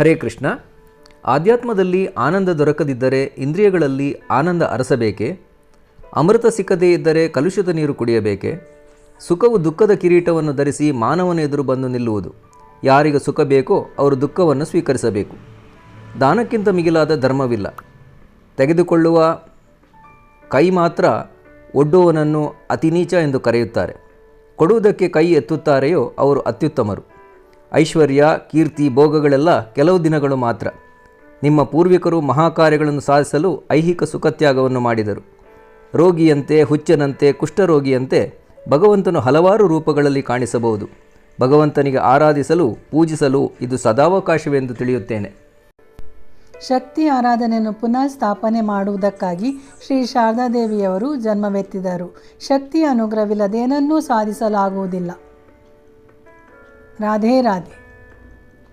ಹರೇ ಕೃಷ್ಣ. ಆಧ್ಯಾತ್ಮದಲ್ಲಿ ಆನಂದ ದೊರಕದಿದ್ದರೆ ಇಂದ್ರಿಯಗಳಲ್ಲಿ ಆನಂದ ಅರಸಬೇಕೆ? ಅಮೃತ ಸಿಕ್ಕದೇ ಇದ್ದರೆ ಕಲುಷಿತ ನೀರು ಕುಡಿಯಬೇಕೆ? ಸುಖವು ದುಃಖದ ಕಿರೀಟವನ್ನು ಧರಿಸಿ ಮಾನವನ ಎದುರು ಬಂದು ನಿಲ್ಲುವುದು. ಯಾರಿಗೆ ಸುಖ ಬೇಕೋ ಅವರು ದುಃಖವನ್ನು ಸ್ವೀಕರಿಸಬೇಕು. ದಾನಕ್ಕಿಂತ ಮಿಗಿಲಾದ ಧರ್ಮವಿಲ್ಲ. ತೆಗೆದುಕೊಳ್ಳುವ ಕೈ ಮಾತ್ರ ಒಡ್ಡುವವನನ್ನು ಅತಿ ನೀಚ ಎಂದು ಕರೆಯುತ್ತಾರೆ. ಕೊಡುವುದಕ್ಕೆ ಕೈ ಎತ್ತುತ್ತಾರೆಯೋ ಅವರು ಅತ್ಯುತ್ತಮರು. ಐಶ್ವರ್ಯ, ಕೀರ್ತಿ, ಭೋಗಗಳೆಲ್ಲ ಕೆಲವು ದಿನಗಳು ಮಾತ್ರ. ನಿಮ್ಮ ಪೂರ್ವಿಕರು ಮಹಾಕಾರ್ಯಗಳನ್ನು ಸಾಧಿಸಲು ಐಹಿಕ ಸುಖತ್ಯಾಗವನ್ನು ಮಾಡಿದರು. ರೋಗಿಯಂತೆ, ಹುಚ್ಚನಂತೆ, ಕುಷ್ಠರೋಗಿಯಂತೆ ಭಗವಂತನು ಹಲವಾರು ರೂಪಗಳಲ್ಲಿ ಕಾಣಿಸಬಹುದು. ಭಗವಂತನಿಗೆ ಆರಾಧಿಸಲು, ಪೂಜಿಸಲು ಇದು ಸದಾವಕಾಶವೆಂದು ತಿಳಿಯುತ್ತೇನೆ. ಶಕ್ತಿ ಆರಾಧನೆಯನ್ನು ಪುನಃ ಸ್ಥಾಪನೆ ಮಾಡುವುದಕ್ಕಾಗಿ ಶ್ರೀ ಶಾರದಾದೇವಿಯವರು ಜನ್ಮವೆತ್ತಿದರು. ಶಕ್ತಿಯ ಅನುಗ್ರಹವಿಲ್ಲದೇನನ್ನೂ ಸಾಧಿಸಲಾಗುವುದಿಲ್ಲ. राधे राधे।